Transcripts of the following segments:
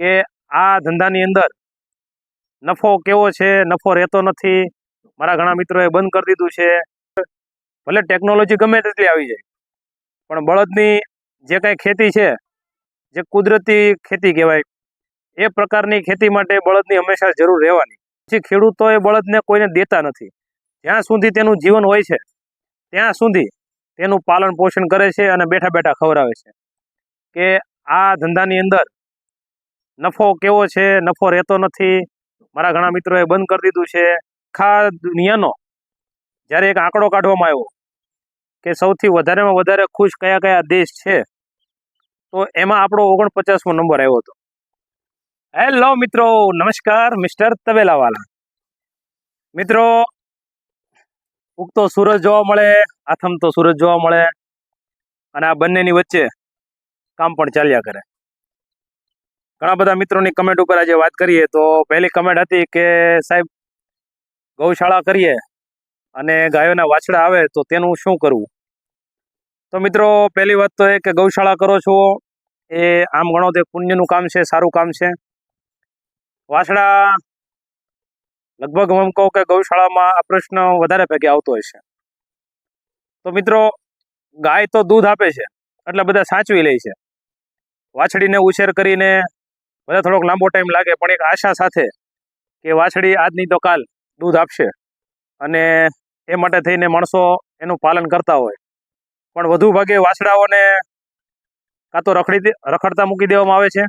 કે આ ધંધાની અંદર નફો કેવો છે, નફો રહેતો નથી. મારા ઘણા મિત્રોએ બંધ કરી દીધું છે. ભલે ટેકનોલોજી ગમે તેટલી આવી જાય, પણ બળદની જે કાંઈ ખેતી છે, જે કુદરતી ખેતી કહેવાય, એ પ્રકારની ખેતી માટે બળદની હંમેશા જરૂર રહેવાની. પછી ખેડૂતો એ બળદને કોઈને દેતા નથી. જ્યાં સુધી તેનું જીવન હોય છે, ત્યાં સુધી તેનું પાલન પોષણ કરે છે અને બેઠા બેઠા ખવડાવે છે. કે આ ધંધાની અંદર નફો કેવો છે? નફો રહેતો નથી. મારા ઘણા મિત્રોએ બંધ કરી દીધું છે. આખા દુનિયાનો જ્યારે એક આંકડો કાઢવામાં આવ્યો કે સૌથી વધારેમાં વધારે ખુશ કયા કયા દેશ છે? તો એમાં આપણો ઓગણપચાસમો નંબર આવ્યો હતો. હેલો મિત્રો, નમસ્કાર, મિસ્ટર તબેલાવાલા. મિત્રો, ઉગતો સૂરજ જોવા મળે, આથમતો સૂરજ જોવા મળે, અને આ બંનેની વચ્ચે કામ પણ ચાલ્યા કરે. ઘણા બધા મિત્રોની કમેન્ટ ઉપર આજે વાત કરીએ તો પહેલી કમેન્ટ હતી કે સાહેબ, ગૌશાળા કરીએ અને ગાયોના વાછડા આવે તો તેનું શું કરવું? તો મિત્રો, પહેલી વાત તો એ કે ગૌશાળા કરો છો એ આમ ગણો તે પુણ્યનું કામ છે, સારું કામ છે. વાછડા લગભગ હું કહું કે ગૌશાળામાં આ પ્રશ્ન વધારે ભેગે આવતો હોય છે. તો મિત્રો, ગાય તો દૂધ આપે છે, એટલે બધા સાચવી લે છે. વાછડીને ઉછેર કરીને ભલે થોડોક લાંબો ટાઈમ લાગે, પણ એક આશા સાથે કે વાછડી આજની તો કાલ દૂધ આપશે અને એ માટે થઈને માણસો એનું પાલન કરતા હોય. પણ વધુ ભાગે વાછડાઓને કાં તો રખડી રખડતા મૂકી દેવામાં આવે છે,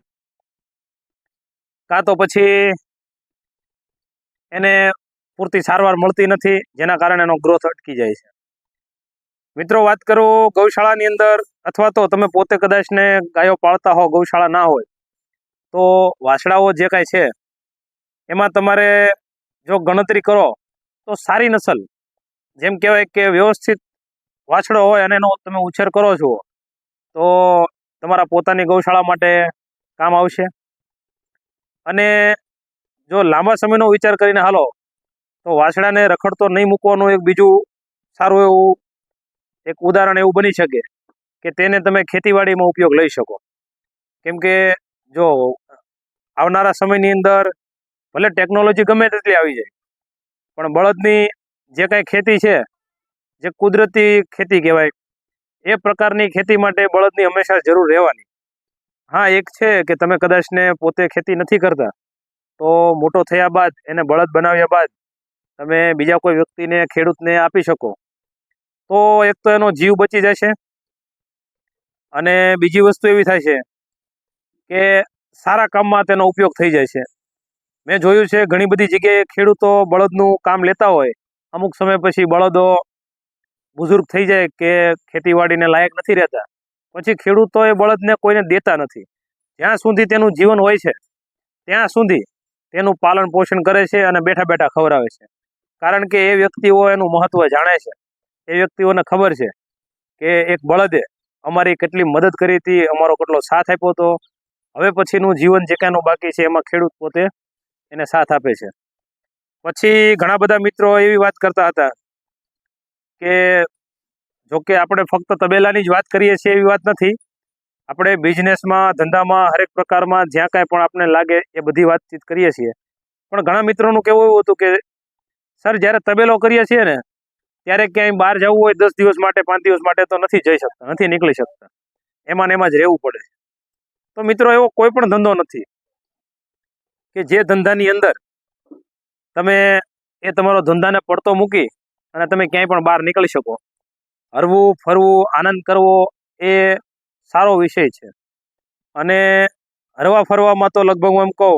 કાં તો પછી એને પૂરતી સારવાર મળતી નથી, જેના કારણે એનો ગ્રોથ અટકી જાય છે. મિત્રો, વાત કરું ગૌશાળાની અંદર, અથવા તો તમે પોતે કદાચ ને ગાયો પાળતા હો, ગૌશાળા ના હોય તો વાછડાઓ જે કાંઈ છે, એમાં તમારે જો ગણતરી કરો, તો સારી નસલ. જેમ કહેવાય કે વ્યવસ્થિત વાછડો હોય અને એનો તમે ઉછેર કરો છો, તો તમારા પોતાની ગૌશાળા માટે કામ આવશે. અને જો લાંબા સમયનો વિચાર કરીને હાલો, તો વાછડાને રખડતો નહીં મૂકવાનું એક બીજું સારું એવું એક ઉદાહરણ એવું બની શકે, કે તેને તમે ખેતીવાડીમાં ઉપયોગ લઈ શકો. કેમ કે જો આવનારા સમયની અંદર ભલે ટેકનોલોજી ગમે તેટલી આવી જાય, પણ બળદની જે કાંઈ ખેતી છે, જે કુદરતી ખેતી કહેવાય, એ પ્રકારની ખેતી માટે બળદની હંમેશા જરૂર રહેવાની. હા, એક છે કે તમે કદાચને પોતે ખેતી નથી કરતા, તો મોટો થયા બાદ, એને બળદ બનાવ્યા બાદ તમે બીજા કોઈ વ્યક્તિને, ખેડૂતને આપી શકો. તો એક તો એનો જીવ બચી જશે અને બીજી વસ્તુ એવી થાય છે કે સારા કામમાં તેનો ઉપયોગ થઈ જાય છે. મેં જોયું છે, ઘણી બધી જગ્યાએ ખેડૂતો બળદનું કામ લેતા હોય. અમુક સમય પછી બળદો બુઝુર્ગ થઈ જાય કે ખેતીવાડીને લાયક નથી રહેતા. પછી ખેડૂતો એ બળદને કોઈને દેતા નથી. જ્યાં સુધી તેનું જીવન હોય છે, ત્યાં સુધી તેનું પાલન પોષણ કરે છે અને બેઠા બેઠા ખવડાવે છે. કારણ કે એ વ્યક્તિઓ એનું મહત્વ જાણે છે. એ વ્યક્તિઓને ખબર છે કે એક બળદે અમારી કેટલી મદદ કરી હતી, અમારો કેટલો સાથ આપ્યો હતો હવે પછીનું જીવન જે કાંઈનું બાકી છે એમાં ખેડૂત પોતે એને સાથ આપે છે. પછી ઘણા બધા મિત્રો એવી વાત કરતા હતા કે જોકે આપણે ફક્ત તબેલાની જ વાત કરીએ છીએ એવી વાત નથી. આપણે બિઝનેસમાં, ધંધામાં, હરેક પ્રકારમાં જ્યાં કાંઈ પણ આપણે લાગે એ બધી વાતચીત કરીએ છીએ. પણ ઘણા મિત્રોનું કેવું એવું હતું કે સર, જ્યારે તબેલો કરીએ છીએ ને, ત્યારે ક્યાંય બહાર જવું હોય દસ દિવસ માટે, પાંચ દિવસ માટે તો નથી જઈ શકતા, નથી નીકળી શકતા. એમાં ને એમાં જ રહેવું પડે. છે તો મિત્રો, એવો કોઈ પણ ધંધો નથી કે જે ધંધાની અંદર તમે એ તમારો ધંધાને પડતો મૂકી અને તમે ક્યાંય પણ બહાર નીકળી શકો. હરવું, ફરવું, આનંદ કરવો એ સારો વિષય છે. અને હરવા ફરવામાં તો લગભગ હું એમ કહું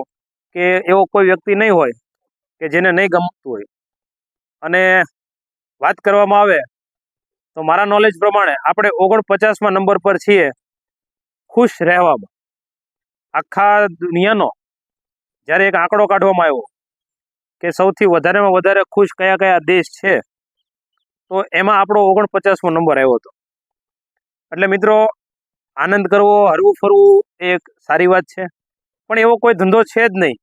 કે એવો કોઈ વ્યક્તિ નહીં હોય કે જેને નહીં ગમતું હોય. અને વાત કરવામાં આવે તો મારા નોલેજ પ્રમાણે આપણે ઓગણપચાસમાં નંબર પર છીએ, ખુશ રહેવામાં. આખા દુનિયાનો જ્યારે એક આંકડો કાઢવામાં આવ્યો કે સૌથી વધારેમાં વધારે ખુશ કયા કયા દેશ છે, તો એમાં આપણો ઓગણપચાસમો નંબર આવ્યો હતો. એટલે મિત્રો, આનંદ કરવો, હરવું ફરવું એક સારી વાત છે. પણ એવો કોઈ ધંધો છે જ નહીં.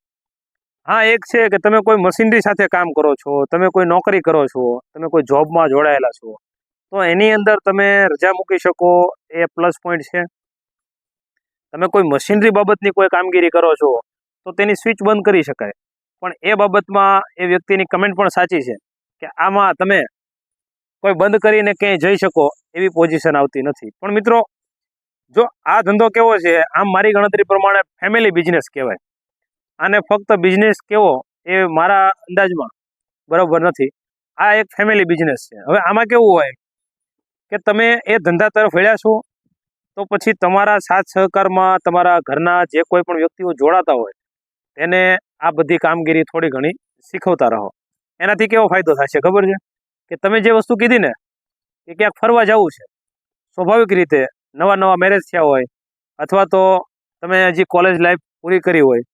હા, એક છે કે તમે કોઈ મશીનરી સાથે કામ કરો છો, તમે કોઈ નોકરી કરો છો, તમે કોઈ જોબમાં જોડાયેલા છો, તો એની અંદર તમે રજા મૂકી શકો, એ પ્લસ પોઈન્ટ છે. તમે કોઈ મશીનરી બાબતની કોઈ કામગીરી કરો છો, તો તેની સ્વિચ બંધ કરી શકાય. પણ એ બાબતમાં એ વ્યક્તિની કમેન્ટ પણ સાચી છે કે આમાં તમે કોઈ બંધ કરીને ક્યાંય જઈ શકો એવી પોઝિશન આવતી નથી. પણ મિત્રો, જો આ ધંધો કેવો છે, આમ મારી ગણતરી પ્રમાણે ફેમિલી બિઝનેસ કહેવાય. આને ફક્ત બિઝનેસ કેવો એ મારા અંદાજમાં બરાબર નથી. આ એક ફેમિલી બિઝનેસ છે. હવે આમાં કેવું હોય કે તમે એ ધંધા તરફ વળ્યા છો તો પછી તમારા સાથ સહકારમાં તમારા ઘરના જે કોઈ પણ વ્યક્તિઓ જોડાતા હોય, તેને આ બધી કામગીરી થોડી ઘણી શીખવતા રહો. એનાથી કેવો ફાયદો થશે, ખબર છે? કે તમે જે વસ્તુ કીધી ને, કે ક્યાંક ફરવા જવું છે, સ્વાભાવિક રીતે નવા નવા મેરેજ થયા હોય, અથવા તો તમે હજી કોલેજ લાઈફ પૂરી કરી હોય,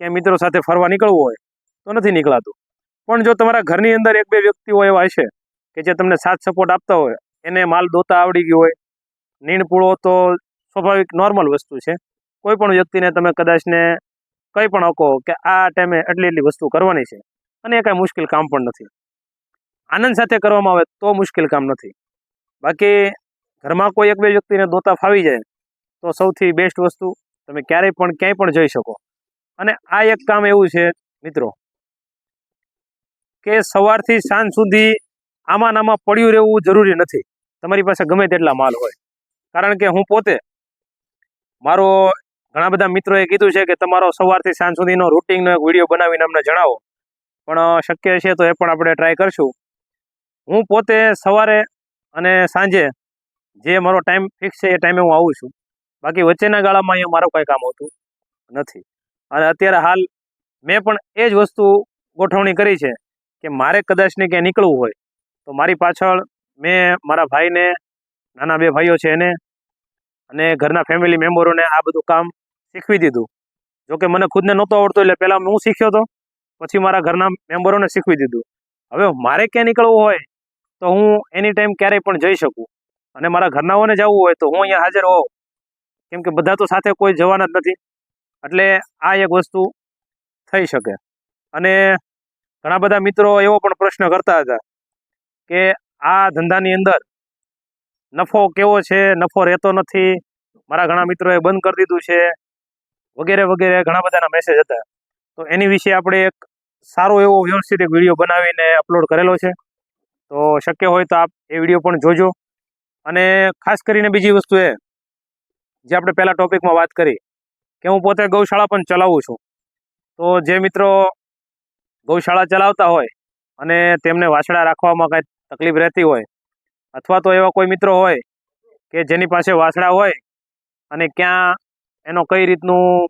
ક્યાંય મિત્રો સાથે ફરવા નીકળવું હોય, તો નથી નીકળાતું. પણ જો તમારા ઘરની અંદર એક બે વ્યક્તિઓ એવા હશે કે જે તમને સાથ સપોર્ટ આપતા હોય, એને માલ દોતા આવડી ગયું હોય નીણ પૂળો તો સ્વાભાવિક નોર્મલ વસ્તુ છે. કોઈ પણ વ્યક્તિને તમે કદાચને કંઈ પણ કહો કે આ ટાઈમે એટલી એટલી વસ્તુ કરવાની છે, અને એ કાંઈ મુશ્કેલ કામ પણ નથી. આનંદ સાથે કરવામાં આવે તો મુશ્કેલ કામ નથી. બાકી ઘરમાં કોઈ એક બે વ્યક્તિને દોતા ફાવી જાય, તો સૌથી બેસ્ટ વસ્તુ તમે ક્યારેય પણ ક્યાંય પણ જઈ શકો. અને આ એક કામ એવું છે, મિત્રો, કે સવારથી સાંજ સુધી આમાં આમાં પડ્યું રહેવું જરૂરી નથી. તમારી પાસે ગમે તેટલા માલ હોય. કારણ કે હું પોતે મારો ઘણા બધા મિત્રોએ કીધું છે કે તમારો સવારથી સાંજ સુધીનો રૂટિનનો એક વીડિયો બનાવીને અમને જણાવો. પણ શક્ય છે તો એ પણ આપણે ટ્રાય કરશું. હું પોતે સવારે અને સાંજે જે મારો ટાઈમ ફિક્સ છે એ ટાઈમે હું આવું છું. બાકી વચ્ચેના ગાળામાં અહીંયા મારું કાંઈ કામ હોતું નથી. અને અત્યારે હાલ મેં પણ એ જ વસ્તુ ગોઠવણી કરી છે કે મારે કદાચને ક્યાંય નીકળવું હોય તો મારી પાછળ મેં મારા ભાઈને નાના બે ભાઈઓ છે એને અને ઘરના ફેમિલી મેમ્બરોને આ બધું કામ શીખવી દીધું. જોકે મને ખુદને નહોતો આવડતું એટલે પહેલાં હું શીખ્યો હતો પછી મારા ઘરના મેમ્બરોને શીખવી દીધું. હવે મારે ક્યાં નીકળવું હોય તો હું એની ટાઈમ ક્યારેય પણ જઈ શકું. અને મારા ઘરનાઓને જવું હોય તો હું અહીંયા હાજર હોઉં. કેમ કે બધા તો સાથે કોઈ જવાના જ નથી. એટલે આ એક વસ્તુ થઈ શકે. અને ઘણા બધા મિત્રો એવો પણ પ્રશ્ન કરતા હતા કે આ ધંધાની અંદર નફો કેવો છે? નફો રહેતો નથી. મારા ઘણા મિત્રોએ બંધ કરી દીધું છે. વગેરે વગેરે ઘણા બધાના મેસેજ હતા. તો એની વિશે આપણે એક સારો એવો વ્યવસ્થિત એક વીડિયો બનાવીને અપલોડ કરેલો છે. તો શક્ય હોય તો આપ એ વીડિયો પણ જોજો. અને ખાસ કરીને બીજી વસ્તુ એ, જે આપણે પહેલાં ટોપિકમાં વાત કરી, કે હું પોતે ગૌશાળા પણ ચલાવું છું. તો જે મિત્રો ગૌશાળા ચલાવતા હોય અને તેમને વાછડા રાખવામાં કાંઈ તકલીફ રહેતી હોય અથવા તો એવા કોઈ મિત્રો હોય કે જેની પાસે વાસડા હોય અને ક્યાં એનો કઈ રીતનું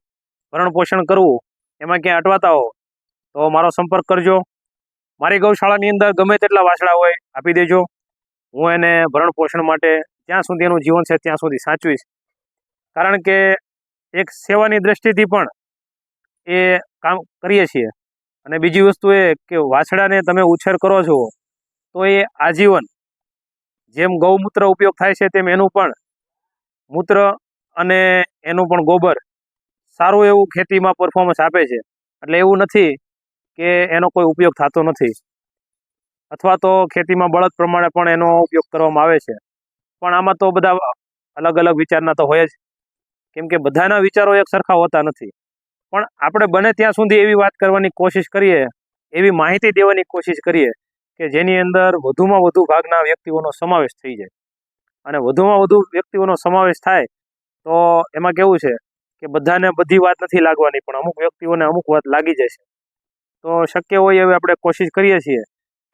ભરણ પોષણ કરવું, એમાં ક્યાં અટવાતા હો, તો મારો સંપર્ક કરજો. મારી ગૌશાળાની અંદર ગમે તેટલા વાસડા હોય, આપી દેજો. હું એને ભરણ પોષણ માટે જ્યાં સુધી એનું જીવન છે ત્યાં સુધી સાચવીશ. કારણ કે એક સેવાની દ્રષ્ટિથી પણ એ કામ કરીએ છીએ. અને બીજી વસ્તુ એ કે વાછડાને તમે ઉછેર કરો છો, તો એ આજીવન જેમ ગૌમૂત્ર ઉપયોગ થાય છે તેમ એનું પણ મૂત્ર અને એનું પણ ગોબર સારું એવું ખેતીમાં પરફોર્મન્સ આપે છે. એટલે એવું નથી કે એનો કોઈ ઉપયોગ થતો નથી. અથવા તો ખેતીમાં બળદ પ્રમાણે પણ એનો ઉપયોગ કરવામાં આવે છે. પણ આમાં તો બધા અલગ અલગ વિચારના તો હોય જ. કેમ કે બધાના વિચારો એક સરખા હોતા નથી. પણ આપણે બને ત્યાં સુધી એવી વાત કરવાની કોશિશ કરીએ, એવી માહિતી દેવાની કોશિશ કરીએ કે જેની અંદર વધુમાં વધુ ભાગના વ્યક્તિઓનો સમાવેશ થઈ જાય. અને વધુમાં વધુ વ્યક્તિઓનો સમાવેશ થાય તો એમાં કેવું છે કે બધાને બધી વાત નથી લાગવાની, પણ અમુક વ્યક્તિઓને અમુક વાત લાગી છે. તો શક્ય હોય એવી આપણે કોશિશ કરીએ છીએ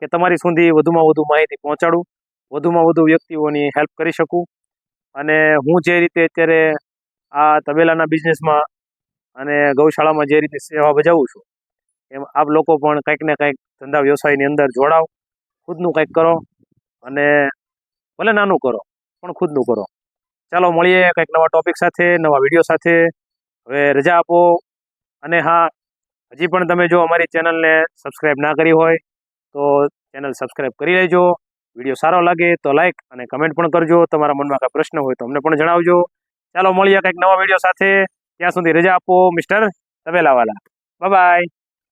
કે તમારી સુધી વધુમાં વધુ માહિતી પહોંચાડું, વધુમાં વધુ વ્યક્તિઓની હેલ્પ કરી શકું. અને હું જે રીતે અત્યારે આ તબેલાના બિઝનેસમાં અને ગૌશાળામાં જે રીતે સેવા બજાવું છું, એમ આપ લોકો પણ કંઈક ને કંઈક ધંધા વ્યવસાયની અંદર જોડાવ. ખુદનું કંઈક કરો અને ભલે નાનું કરો, પણ ખુદનું કરો. ચાલો, મળીએ કંઈક નવા ટોપિક સાથે, નવા વીડિયો સાથે. હવે રજા આપો. અને હા, હજી પણ તમે જો અમારી ચેનલને સબસ્ક્રાઈબ ના કરી હોય, તો ચેનલ સબસ્ક્રાઈબ કરી લેજો. વીડિયો સારો લાગે તો લાઈક અને કમેન્ટ પણ કરજો. તમારા મનમાં કાંઈ પ્રશ્ન હોય તો અમને પણ જણાવજો. ચાલો, મળીએ કંઈક નવા વીડિયો સાથે. ત્યાં સુધી રજા આપો મિસ્ટર તબેલાવાલા. બાય